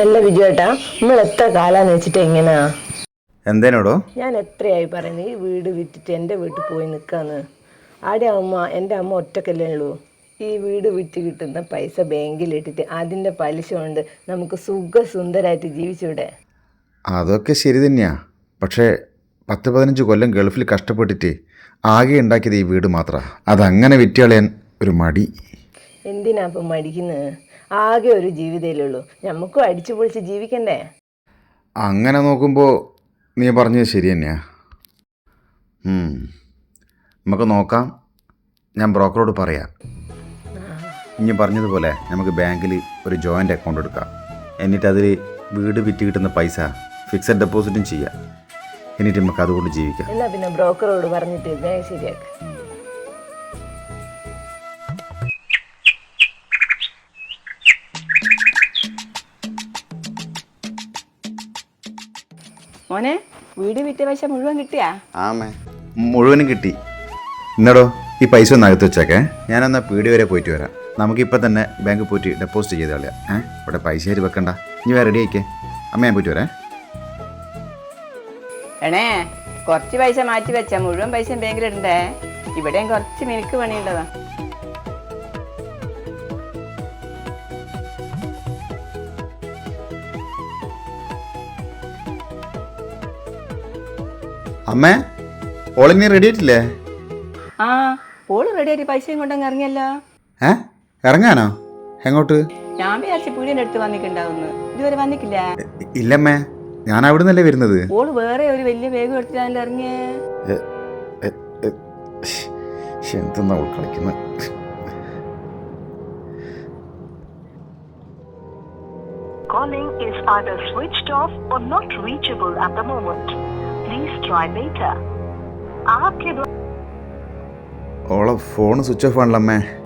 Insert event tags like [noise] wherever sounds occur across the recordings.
അല്ല ബിജുവേട്ടാ നമ്മൾ എത്ര കാലാന്ന് വെച്ചിട്ട് എങ്ങനെയാ എന്തേനോടോ? ഞാൻ എത്രയായി പറയുന്നത് ഈ വീട് വിറ്റിട്ട് എന്റെ വീട്ടിൽ പോയി നിൽക്കാന്ന് ആടെ അമ്മ എന്റെ അമ്മ ഒറ്റക്കല്ലേ ഉള്ളൂ. ഈ വീട് വിറ്റ് കിട്ടുന്ന പൈസ ബാങ്കിലിട്ടിട്ട് അതിന്റെ പലിശ കൊണ്ട് നമുക്ക് സുഖസുന്ദരായിട്ട് ജീവിച്ചൂടെ? അതൊക്കെ ശരി തന്നെയാ. പക്ഷേ പത്ത് പതിനഞ്ച് കൊല്ലം ഗൾഫിൽ കഷ്ടപ്പെട്ടിട്ട് ആകെ ഉണ്ടാക്കിയത് ഈ വീട് മാത്രമാണ് അതങ്ങനെ വിറ്റുകളയാൻ ഒരു മടി. എന്തിനാ അപ്പം മടിക്കുന്നത് ആകെ ഒരു ജീവിതമല്ലേ നമുക്കും അടിച്ചു പൊളിച്ച് ജീവിക്കണ്ടേ? അങ്ങനെ നോക്കുമ്പോൾ നീ പറഞ്ഞത് ശരി തന്നെയാ. നമുക്ക് നോക്കാം. ഞാൻ ബ്രോക്കറോട് പറയാം. ഇനി പറഞ്ഞതുപോലെ നമുക്ക് ബാങ്കിൽ ഒരു ജോയിന്റ് അക്കൗണ്ട് എടുക്കാം. എന്നിട്ട് അതിൽ വീട് വിറ്റ് കിട്ടുന്ന പൈസ ഫിക്സഡ് ഡെപ്പോസിറ്റും ചെയ്യാം. എന്നിട്ട് നമുക്ക് അതുകൊണ്ട് ജീവിക്കാം. എന്നാ പിന്നെ ബ്രോക്കറോട് പറഞ്ഞിട്ട് ശരിയാക്കാം. മോനെ വീട് വിറ്റ പൈസ മുഴുവൻ കിട്ടിയാ? ആമേ മുഴുവനും കിട്ടി. എന്നടോ ഈ പൈസ ഒന്ന് അകത്ത് വെച്ചേക്കേ. ഞാനെന്നാ പീടി വരെ പോയിട്ട് വരാം. നമുക്കിപ്പോൾ തന്നെ ബാങ്കിൽ പോയിട്ട് ഡെപ്പോസിറ്റ് ചെയ്ത് കളയാം. ഏ? ഇവിടെ പൈസ ആയിട്ട് വെക്കണ്ട. ഇനി വേറെ റെഡി ആയിക്കേ. അമ്മ ഞാൻ പോയിട്ട് വരാം. എണേ കുറച്ച് പൈസ മാറ്റി വെച്ചാ മുഴുവൻ പൈസ ബാങ്കിലിടണ്ടേ? ഇവിടെയും കുറച്ച് മിനുക്ക് പണിയുള്ളതാ. അമ്മേ ഓളിനി റെഡി ആയിട്ടില്ലേ? ആ ഓൾ റെഡി ആയിട്ട് പൈസയും കൊണ്ടങ്ങ് ഇറങ്ങിയല്ലോ. ഏ? ഇറങ്ങാനോ? എങ്ങോട്ട്? ഞാൻ വിചാരിച്ചു പീടിയുടെ അടുത്ത് വന്നിട്ടുണ്ടാവുന്നു. ഇതുവരെ വന്നിട്ടില്ല. ഇല്ലമ്മേ ഞാൻ അവിടെ നിന്നല്ലേ വരുന്നത്? ഓൾ വേറെ ഒരു വലിയ വേഗം എടുത്തിട്ടാണല്ലോ ഇറങ്ങിയേ. എന്തെന്നാ അവൾ കളിക്കുന്നത്? Calling is either switched off or not reachable at the moment. Please ഓളെ ഫോൺ സ്വിച്ച് ഓഫ് ആണല്ലോ അമ്മേ.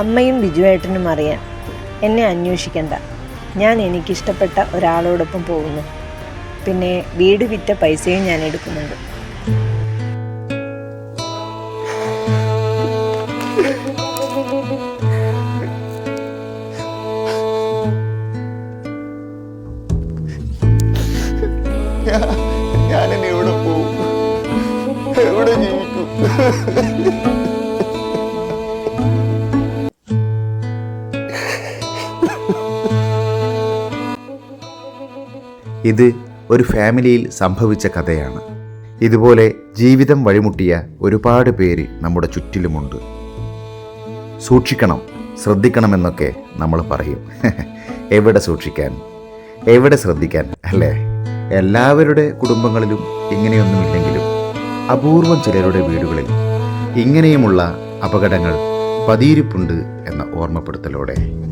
അമ്മയും ബിജുവേട്ടനും അറിയാം എന്നെ അന്വേഷിക്കണ്ട. ഞാൻ എനിക്കിഷ്ടപ്പെട്ട ഒരാളോടൊപ്പം പോകുന്നു. പിന്നെ വീട് വിറ്റ പൈസയും ഞാൻ എടുക്കുന്നുണ്ട്. ഞാനിനി എവിടെ പോകും? എവിടെ ജീവിക്കും? ഇത് ഒരു ഫാമിലിയിൽ സംഭവിച്ച കഥയാണ്. ഇതുപോലെ ജീവിതം വഴിമുട്ടിയ ഒരുപാട് പേര് നമ്മുടെ ചുറ്റിലുമുണ്ട്. സൂക്ഷിക്കണം ശ്രദ്ധിക്കണമെന്നൊക്കെ നമ്മൾ പറയും. [laughs] എവിടെ സൂക്ഷിക്കാൻ? എവിടെ ശ്രദ്ധിക്കാൻ അല്ലേ? എല്ലാവരുടെ കുടുംബങ്ങളിലും ഇങ്ങനെയൊന്നുമില്ലെങ്കിലും അപൂർവം ചിലരുടെ വീടുകളിൽ ഇങ്ങനെയുമുള്ള അപകടങ്ങൾ പതിയിരിപ്പുണ്ട് എന്ന ഓർമ്മപ്പെടുത്തലോടെ.